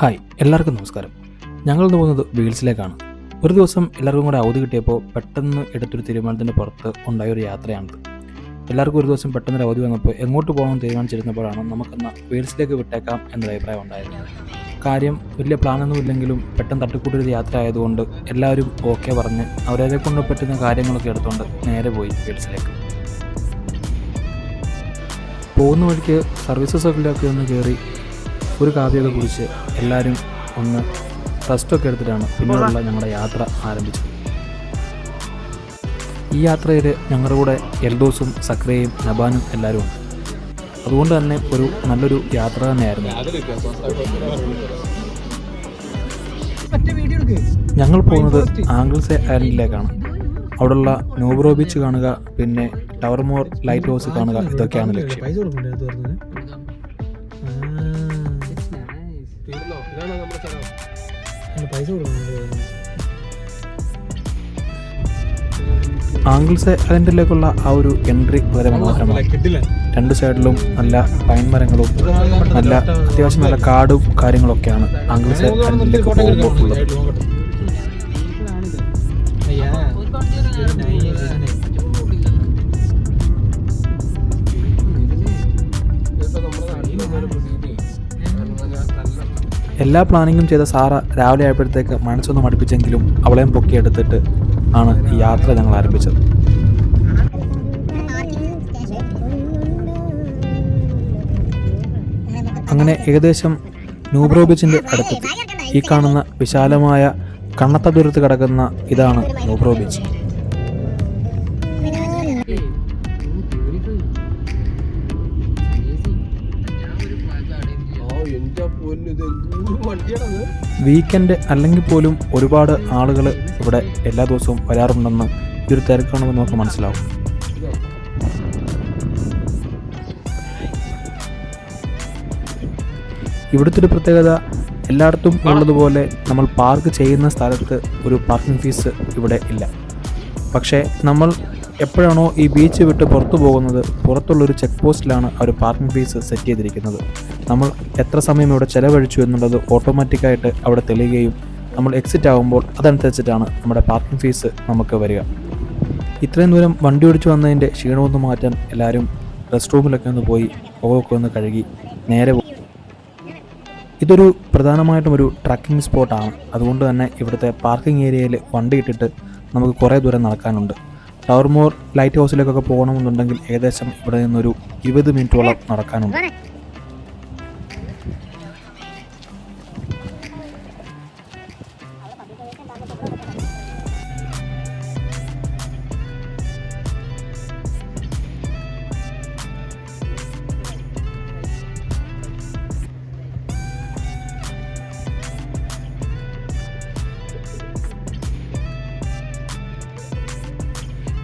Hi എല്ലാവർക്കും നമസ്കാരം. ഞങ്ങൾ ഇന്ന് പോകുന്നത് വീൽസിലേക്കാണ്. ഒരു ദിവസം എല്ലാവർക്കും കൂടെ അവധി കിട്ടിയപ്പോൾ പെട്ടെന്ന് എടുത്തൊരു തീരുമാനത്തിന്റെ പുറത്ത് ഉണ്ടായ ഒരു യാത്രയാണിത്. എല്ലാവർക്കും ഒരു ദിവസം പെട്ടെന്ന് അവധി വന്നപ്പോൾ എങ്ങോട്ട് പോകണമെന്ന് തീരുമാനിച്ചിരുന്നപ്പോഴാണ് നമുക്കെന്ന വീൽസിലേക്ക് വിട്ടേക്കാം എന്നൊരു അഭിപ്രായം ഉണ്ടായത്. കാര്യം വലിയ പ്ലാനൊന്നും ഇല്ലെങ്കിലും പെട്ടെന്ന് തട്ടിക്കൂട്ടൊരു യാത്ര ആയതുകൊണ്ട് എല്ലാവരും ഓക്കെ പറഞ്ഞ് അവരെ കൊണ്ട് പറ്റുന്ന കാര്യങ്ങളൊക്കെ എടുത്തുകൊണ്ട് നേരെ പോയി വീൽസിലേക്ക്. പോകുന്ന വഴിക്ക് സർവീസസ് ഒക്കെ ഒന്ന് കയറി ഒരു കാപ്പിയൊക്കെ കുടിച്ച് എല്ലാവരും ഒന്ന് റെസ്റ്റൊക്കെ എടുത്തിട്ടാണ് പിന്നീടുള്ള ഞങ്ങളുടെ യാത്ര ആരംഭിച്ചത്. ഈ യാത്രയിൽ ഞങ്ങളുടെ കൂടെ എൽദോസും സക്രയും നബാനും എല്ലാവരും ഉണ്ട്. അതുകൊണ്ട് തന്നെ ഒരു നല്ലൊരു യാത്ര തന്നെയായിരുന്നു. ഞങ്ങൾ പോകുന്നത് ആംഗിൾസെ ഐലൻഡിലേക്കാണ്. അവിടെയുള്ള നോബ്രോ ബീച്ച് കാണുക പിന്നെ ടവർമോർ ലൈറ്റ് ഹൗസ് കാണുക ഇതൊക്കെയാണ് ലക്ഷ്യം. പൈസ കൊടുക്കണ്ടേ ആംഗിൾസെ ആ ഒരു എൻട്രി വളരെ മനോഹരമാണ്. രണ്ട് സൈഡിലും നല്ല പൈൻ മരങ്ങളും നല്ല അത്യാവശ്യം നല്ല കാടും കാര്യങ്ങളൊക്കെയാണ് ആംഗിൾസ് ഐലൻഡിലേക്ക് പോകുമ്പോൾ ഉള്ളത്. എല്ലാ പ്ലാനിങ്ങും ചെയ്ത സാറ രാവിലെ ആയപ്പോഴത്തേക്ക് മനസ്സൊന്ന് മടുപ്പിച്ചെങ്കിലും അവളെയും പൊക്കിയെടുത്തിട്ട് ആണ് ഈ യാത്ര ഞങ്ങൾ ആരംഭിച്ചത്. അങ്ങനെ ഏകദേശം നൂബ്രോ ബീച്ചിന്റെ അടുത്തെത്തി. ഈ കാണുന്ന വിശാലമായ കണ്ണത്ത ദൂരത്ത് കിടക്കുന്ന ഇതാണ് നൂബ്രോ ബീച്ച് വീക്കെൻഡ് അല്ലെങ്കിൽ പോലും ഒരുപാട് ആളുകൾ ഇവിടെ എല്ലാ ദിവസവും വരാറുണ്ടെന്ന് ഈ ഒരു തിരക്കാണെന്ന് നമുക്ക് മനസ്സിലാവും. ഇവിടുത്തെ ഒരു പ്രത്യേകത എല്ലായിടത്തും ഉള്ളതുപോലെ നമ്മൾ പാർക്ക് ചെയ്യുന്ന സ്ഥലത്ത് ഒരു പാർക്കിംഗ് ഫീസ് ഇവിടെ ഇല്ല. പക്ഷേ നമ്മൾ എപ്പോഴാണോ ഈ ബീച്ച് വിട്ട് പുറത്തു പോകുന്നത് പുറത്തുള്ളൊരു ചെക്ക് പോസ്റ്റിലാണ് അവർ പാർക്കിംഗ് ഫീസ് സെറ്റ് ചെയ്തിരിക്കുന്നത്. നമ്മൾ എത്ര സമയം ഇവിടെ ചിലവഴിച്ചു എന്നുള്ളത് ഓട്ടോമാറ്റിക്കായിട്ട് അവിടെ തെളിയുകയും നമ്മൾ എക്സിറ്റ് ആകുമ്പോൾ അതനുസരിച്ചിട്ടാണ് നമ്മുടെ പാർക്കിംഗ് ഫീസ് നമുക്ക് വരിക. ഇത്രയും ദൂരം വണ്ടി ഓടിച്ചു വന്നതിന്റെ ക്ഷീണമൊന്ന് മാറ്റാൻ എല്ലാവരും റെസ്റ്റ് റൂമിലൊക്കെ ഒന്ന് പോയി മുഖമൊക്കെ ഒന്ന് കഴുകി നേരെ ഇതൊരു പ്രധാനമായിട്ടും ഒരു ട്രക്കിംഗ് സ്പോട്ടാണ് അതുകൊണ്ട് തന്നെ ഇവിടുത്തെ പാർക്കിംഗ് ഏരിയയിൽ വണ്ടി ഇട്ടിട്ട് നമുക്ക് കുറേ ദൂരം നടക്കാനുണ്ട്. ടവർമോർ ലൈറ്റ് ഹൗസിലേക്കൊക്കെ പോകണമെന്നുണ്ടെങ്കിൽ ഏകദേശം ഇവിടെ നിന്നൊരു ഇരുപത് മിനിറ്റോളം നടക്കാനുണ്ട്.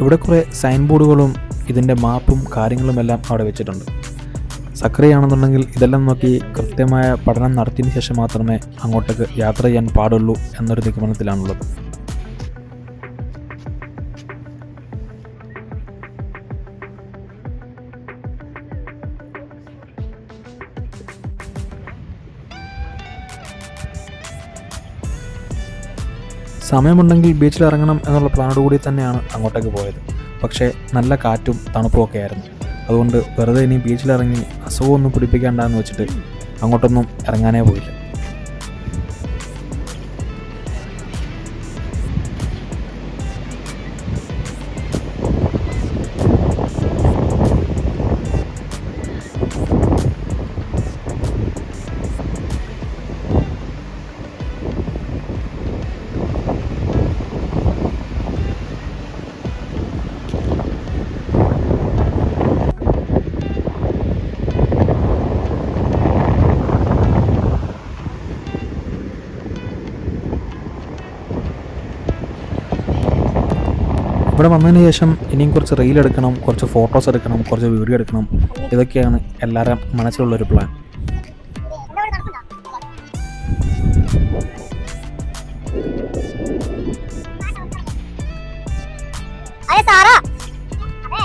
ഇവിടെ കുറേ സൈൻ ബോർഡുകളും ഇതിന്റെ മാപ്പും കാര്യങ്ങളും എല്ലാം അവിടെ വെച്ചിട്ടുണ്ട്. സക്രിയാണെന്നുണ്ടെങ്കിൽ ഇതെല്ലാം നോക്കി കൃത്യമായ പഠനം നടത്തിയതിന് ശേഷം മാത്രമേ അങ്ങോട്ടേക്ക് യാത്ര ചെയ്യാൻ പാടുള്ളൂ എന്നൊരു നിഗമനത്തിലാണുള്ളത്. സമയമുണ്ടെങ്കിൽ ബീച്ചിൽ ഇറങ്ങണം എന്നുള്ള പ്ലാനോട് കൂടി തന്നെയാണ് അങ്ങോട്ടേക്ക് പോയത്. പക്ഷേ നല്ല കാറ്റും തണുപ്പും ഒക്കെ ആയിരുന്നു. അതുകൊണ്ട് വെറുതെ ഇനി ബീച്ചിലിറങ്ങി അസുഖമൊന്നും പിടിപ്പിക്കേണ്ടെന്ന് വെച്ചിട്ട് അങ്ങോട്ടൊന്നും ഇറങ്ങാനേ പോയില്ല. ഇവിടെ വന്നതിന് ശേഷം ഇനിയും കുറച്ച് റീൽ എടുക്കണം കുറച്ച് ഫോട്ടോസ് എടുക്കണം കുറച്ച് വീഡിയോ എടുക്കണം. ഇതൊക്കെയാണ് എല്ലാവരും മനസ്സിലുള്ളൊരു പ്ലാൻ അതെ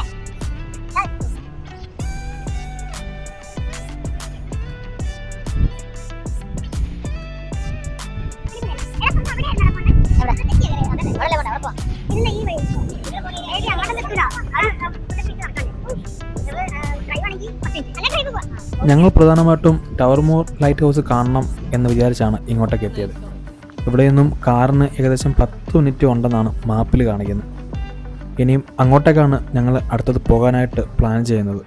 ഈ വഴി ഞങ്ങൾ പ്രധാനമായിട്ടും ടവർമോർ ലൈറ്റ് ഹൗസ് കാണണം എന്ന് വിചാരിച്ചാണ് ഇങ്ങോട്ടേക്ക് എത്തിയത്. ഇവിടെ നിന്നും കാറിന് ഏകദേശം പത്ത് മിനിറ്റ് ഉണ്ടെന്നാണ് മാപ്പിൽ കാണിക്കുന്നത്. ഇനിയും അങ്ങോട്ടേക്കാണ് ഞങ്ങൾ അടുത്തത് പോകാനായിട്ട് പ്ലാൻ ചെയ്യുന്നത്.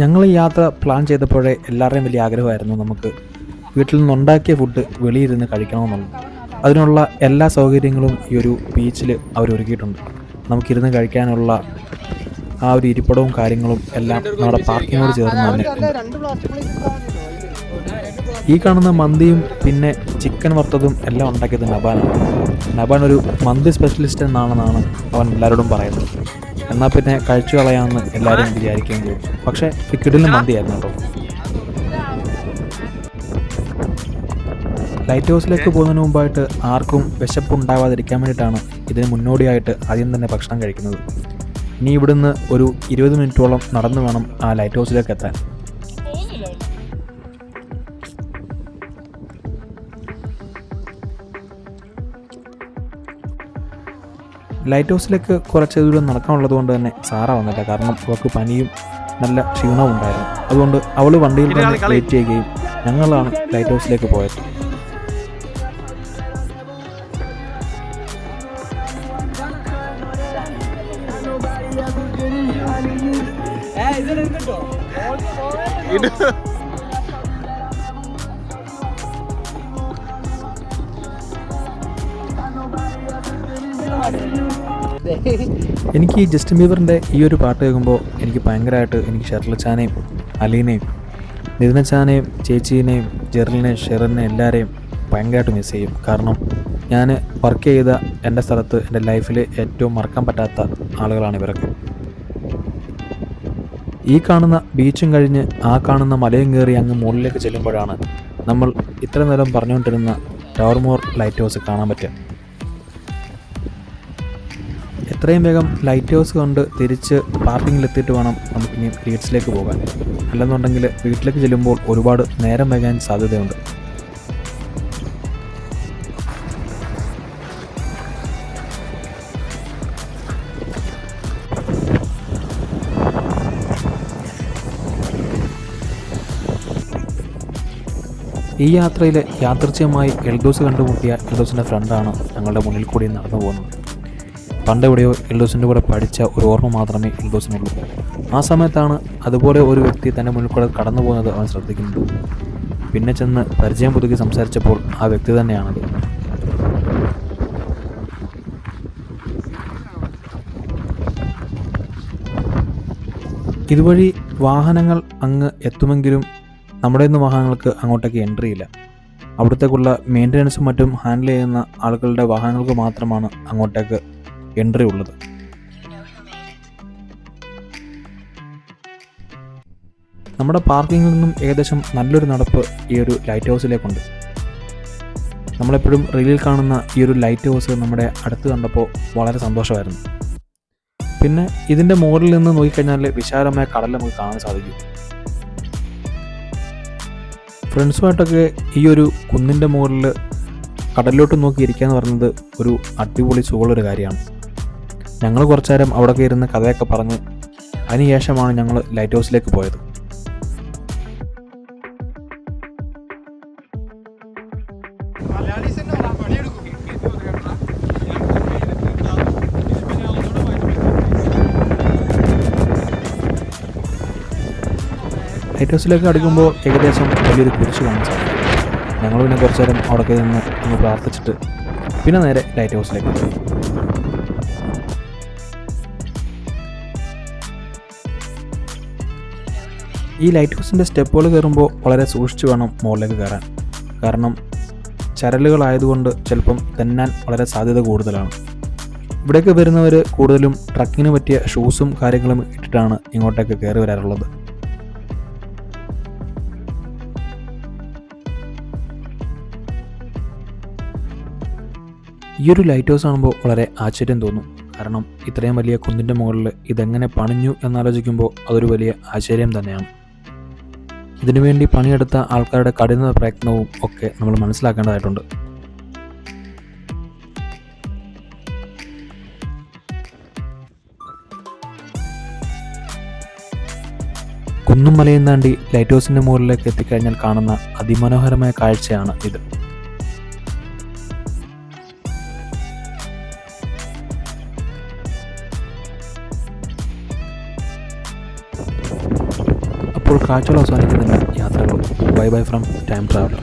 ഞങ്ങൾ ഈ യാത്ര പ്ലാൻ ചെയ്തപ്പോഴേ എല്ലാവരുടെയും വലിയ ആഗ്രഹമായിരുന്നു നമുക്ക് വീട്ടിൽ നിന്നുണ്ടാക്കിയ ഫുഡ് വെളിയിരുന്ന് കഴിക്കണമെന്നുള്ളത് അതിനുള്ള എല്ലാ സൗകര്യങ്ങളും ഈ ഒരു ബീച്ചിൽ അവർ ഒരുക്കിയിട്ടുണ്ട് നമുക്കിരുന്ന് കഴിക്കാനുള്ള ആ ഒരു ഇരിപ്പിടവും കാര്യങ്ങളും എല്ലാം നമ്മുടെ പാർക്കിനോട് ചേർന്ന് തന്നെ ഈ കാണുന്ന മന്തിയും പിന്നെ ചിക്കൻ വറുത്തതും എല്ലാം ഉണ്ടാക്കിയത് നബാനാണ്. നബാൻ ഒരു മന്തി സ്പെഷ്യലിസ്റ്റ് എന്നാണെന്നാണ് അവൻ എല്ലാവരോടും പറയുന്നത്. എന്നാൽ പിന്നെ കഴിച്ചു കളയാമെന്ന് എല്ലാവരും വിചാരിക്കുകയും ചെയ്തു. പക്ഷേ കിടിലും മന്തിയായിരുന്നു കേട്ടോ. ലൈറ്റ് ഹൗസിലേക്ക് പോകുന്നതിന് മുമ്പായിട്ട് ആർക്കും വിശപ്പ് ഉണ്ടാവാതിരിക്കാൻ വേണ്ടിയിട്ടാണ് ഇതിന് മുന്നോടിയായിട്ട് ആദ്യം തന്നെ ഭക്ഷണം കഴിക്കുന്നത്. ഇനി ഇവിടുന്ന് ഒരു ഇരുപത് മിനിറ്റോളം നടന്നു വേണം ആ ലൈറ്റ് ഹൗസിലേക്ക് എത്താൻ. ലൈറ്റ് ഹൗസിലേക്ക് കുറച്ച് ദൂരം നടക്കാനുള്ളത് കൊണ്ട് തന്നെ സാറ വന്നില്ല. കാരണം അവൾക്ക് പനിയും നല്ല ക്ഷീണവും ഉണ്ടായിരുന്നു. അതുകൊണ്ട് അവൾ വണ്ടിയിൽ തന്നെ വെയിറ്റ് ചെയ്യുകയും ഞങ്ങളാണ് ലൈറ്റ് ഹൗസിലേക്ക് പോയത്. എനിക്ക് ഈ ജസ്റ്റിൻ ബീബറിന്റെ ഈ ഒരു പാട്ട് കേൾക്കുമ്പോൾ എനിക്ക് ഭയങ്കരമായിട്ട് എനിക്ക് ഷെർലച്ചാനെയും നിതിന നിതിനച്ചാനെയും ചേച്ചീനെയും ജെറിലിനെയും ഷെറിനെയും എല്ലാവരെയും ഭയങ്കരമായിട്ട് മിസ് ചെയ്യും. കാരണം ഞാൻ വർക്ക് ചെയ്ത എന്റെ സ്ഥലത്ത് എന്റെ ലൈഫിൽ ഏറ്റവും മറക്കാൻ പറ്റാത്ത ആളുകളാണ് ഇവരൊക്കെ. ഈ കാണുന്ന ബീച്ചും കഴിഞ്ഞ് ആ കാണുന്ന മലയും കയറി അങ്ങ് മുകളിലേക്ക് ചെല്ലുമ്പോഴാണ് നമ്മൾ ഇത്ര നേരം പറഞ്ഞുകൊണ്ടിരുന്ന ടവർമോർ ലൈറ്റ് ഹൗസ് കാണാൻ പറ്റുക. എത്രയും വേഗം ലൈറ്റ് ഹൗസ് കൊണ്ട് തിരിച്ച് പാർക്കിങ്ങിൽ എത്തിയിട്ട് വേണം നമുക്കിനി ലീഡ്സിലേക്ക് പോകാൻ. അല്ലെന്നുണ്ടെങ്കിൽ വീട്ടിലേക്ക് ചെല്ലുമ്പോൾ ഒരുപാട് നേരം വൈകാൻ സാധ്യതയുണ്ട്. ഈ യാത്രയിൽ യാദൃച്ഛ്യമായി എൽഡോസ് കണ്ടുമുട്ടിയ എൽദോസിന്റെ ഫ്രണ്ടാണ് ഞങ്ങളുടെ മുന്നിൽ കൂടി നടന്നു പോകുന്നത്. പണ്ട് എവിടെയോ കൂടെ പഠിച്ച ഒരു ഓർമ്മ മാത്രമേ എൽദോസിനുള്ളൂ. ആ സമയത്താണ് അതുപോലെ ഒരു വ്യക്തി തന്റെ മുന്നിൽ കൂടെ കടന്നു പോകുന്നത് അവൻ ശ്രദ്ധിക്കുന്നത്. പിന്നെ ചെന്ന് പരിചയം പുതുക്കി സംസാരിച്ചപ്പോൾ ആ വ്യക്തി തന്നെയാണത്. ഇതുവഴി വാഹനങ്ങൾ അങ്ങ് എത്തുമെങ്കിലും നമ്മുടെ ഇന്ന് വാഹനങ്ങൾക്ക് അങ്ങോട്ടേക്ക് എൻട്രി ഇല്ല. അവിടത്തേക്കുള്ള മെയിന്റനൻസും മറ്റും ഹാൻഡിൽ ചെയ്യുന്ന ആളുകളുടെ വാഹനങ്ങൾക്ക് മാത്രമാണ് അങ്ങോട്ടേക്ക് എൻട്രി ഉള്ളത്. നമ്മുടെ പാർക്കിങ്ങിൽ നിന്നും ഏകദേശം നല്ലൊരു നടപ്പ് ഈ ഒരു ലൈറ്റ് ഹൗസിലേക്കുണ്ട് നമ്മളെപ്പോഴും റീലിൽ കാണുന്ന ഈ ഒരു ലൈറ്റ് ഹൗസ് നമ്മുടെ അടുത്ത് കണ്ടപ്പോൾ വളരെ സന്തോഷമായിരുന്നു. പിന്നെ ഇതിന്റെ മുകളിൽ നിന്ന് നോക്കിക്കഴിഞ്ഞാൽ വിശാലമായ കടൽ നമുക്ക് കാണാൻ സാധിക്കും. ഫ്രണ്ട്സുമായിട്ടൊക്കെ ഈ ഒരു കുന്നിന്റെ മുകളിൽ കടലിലോട്ട് നോക്കി ഇരിക്കുക എന്ന് പറയുന്നത് ഒരു അടിപൊളി സുഖമുള്ളൊരു കാര്യമാണ്. ഞങ്ങൾ കുറച്ചു നേരം അവിടെയൊക്കെ ഇരുന്ന് കഥയൊക്കെ പറഞ്ഞ് അതിനുശേഷമാണ് ഞങ്ങൾ ലൈറ്റ് ഹൗസിലേക്ക് പോയത്. ലൈറ്റ് ഹൗസിലേക്ക് അടുക്കുമ്പോൾ ഏകദേശം വലിയൊരു കുരിശ് കാണാൻ സാധിക്കും ഞങ്ങൾ പിന്നെ കുറച്ചു നേരം അവിടെ നിന്ന് ഒന്ന് പ്രാർത്ഥിച്ചിട്ട് പിന്നെ നേരെ ലൈറ്റ് ഹൗസിലേക്ക് പോയി ഈ ലൈറ്റ് ഹൗസിന്റെ സ്റ്റെപ്പുകൾ കയറുമ്പോൾ വളരെ സൂക്ഷിച്ച് വേണം മുകളിലേക്ക് കയറാൻ കാരണം ചരലുകളായതുകൊണ്ട് ചിലപ്പം തെന്നാൻ വളരെ സാധ്യത കൂടുതലാണ് ഇവിടേക്ക് വരുന്നവർ കൂടുതലും ട്രക്കിങ്ങിന് പറ്റിയ ഷൂസും കാര്യങ്ങളും ഇട്ടിട്ടാണ് ഇങ്ങോട്ടേക്ക് കയറി വരാറുള്ളത് ഈ ഒരു ലൈറ്റ് ഹൗസ് കാണുമ്പോൾ വളരെ ആശ്ചര്യം തോന്നും. കാരണം ഇത്രയും വലിയ കുന്നിന്റെ മുകളിൽ ഇതെങ്ങനെ പണിഞ്ഞു എന്നാലോചിക്കുമ്പോൾ അതൊരു വലിയ ആശ്ചര്യം തന്നെയാണ്. ഇതിനുവേണ്ടി പണിയെടുത്ത ആൾക്കാരുടെ കഠിന പ്രയത്നവും ഒക്കെ നമ്മൾ മനസ്സിലാക്കേണ്ടതായിട്ടുണ്ട്. കുന്നും മലയും താണ്ടി ലൈറ്റ് ഹൗസിന്റെ മുകളിലേക്ക് എത്തിക്കഴിഞ്ഞാൽ കാണുന്ന അതിമനോഹരമായ കാഴ്ചയാണ് ഇത്. കാഴ്ചകൾ അവസാനിക്കുന്നില്ല യാത്രകളും. Bye bye from time traveller.